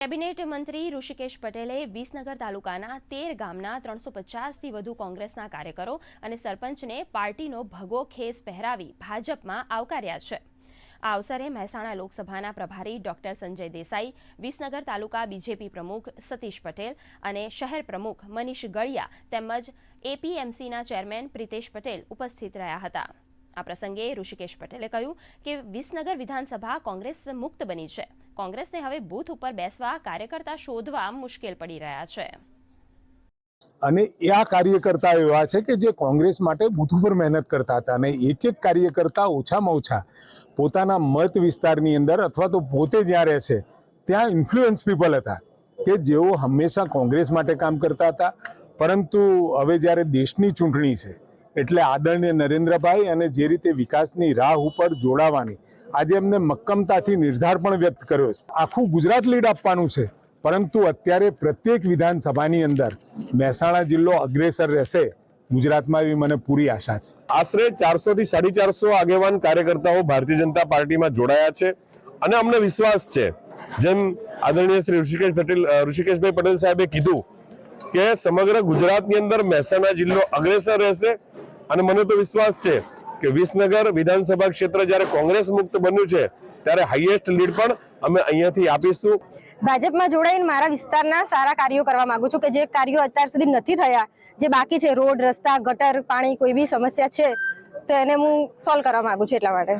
Cabinet મંત્રી ઋષિકેશ પટેલે વિસનગર તાલુકાના તેર ગામના ત્રણસો પચાસથી વધુ કોંગ્રેસના કાર્યકરો અને સરપંચને પાર્ટીનો ભગો ખેસ પહેરાવી ભાજપમાં આવકાર્યા છે. આ અવસરે મહેસાણા લોકસભાના પ્રભારી ડોક્ટર સંજય દેસાઈ, વિસનગર તાલુકા બીજેપી પ્રમુખ સતીશ પટેલ અને શહેર પ્રમુખ મનીષ ગળિયા તેમજ એપીએમસીના ચેરમેન પ્રિતેશ પટેલ ઉપસ્થિત રહ્યા હતા. આ પ્રસંગે ઋષિકેશ પટેલે કહ્યું કે વિસનગર વિધાનસભા કોંગ્રેસ મુક્ત બની છે. કોંગ્રેસને હવે બૂથ ઉપર બેસવા કાર્યકર્તા શોધવા મુશ્કેલ પડી રહ્યા છે. અને આ કાર્યકર્તા એવા છે કે જે કોંગ્રેસ માટે બુથ ઉપર મહેનત કરતા હતા અને એક એક કાર્યકર્તા ઓછામાં ઓછા પોતાના મત વિસ્તારની અંદર અથવા તો પોતે જ્યાં રહે છે, ત્યાં ઇન્ફ્લુઅન્સ પીપલ હતા કે જેઓ હંમેશા કોંગ્રેસ માટે કામ કરતા હતા. પરંતુ હવે જ્યારે દેશની ચૂંટણી છે એટલે આદરણીય નરેન્દ્રભાઈ અને જે રીતે વિકાસની રાહ ઉપર જોડાવાની, આજે એમને મક્કમતાથી નિર્ધાર પણ વ્યક્ત કર્યો છે. આખું ગુજરાત લીડ આપવાનું છે, પરંતુ અત્યારે પ્રત્યેક વિધાનસભાની અંદર મહેસાણા જિલ્લો અગ્રેસર રહેશે, ગુજરાતમાં એવી મને પૂરી આશા છે. આશરે ચારસો થી સાડી ચારસો આગેવાન કાર્યકર્તાઓ ભારતીય જનતા પાર્ટીમાં જોડાયા છે અને અમને વિશ્વાસ છે. જેમ આદરણીય શ્રી ઋષિકેશ પટેલ ઋષિકેશભાઈ પટેલ સાહેબે કીધું કે સમગ્ર ગુજરાતની અંદર મહેસાણા જિલ્લો અગ્રેસર રહેશે અને મને તો વિશ્વાસ છે કે વિસનગર વિધાનસભા ક્ષેત્ર જ્યારે કોંગ્રેસ મુક્ત બન્યું છે, ત્યારે હાઈએસ્ટ લીડ પણ અમે અહીંયાથી આપીશું. ભાજપમાં જોડાઈને મારા વિસ્તારના સારા કાર્યો કરવા માંગુ છું કે જે કાર્યો અત્યાર સુધી નથી થયા, જે બાકી છે, રોડ, રસ્તા, ગટર, પાણી, કોઈ બી સમસ્યા છે, તો એને હું સોલ્વ કરવા માંગુ છું એટલા માટે.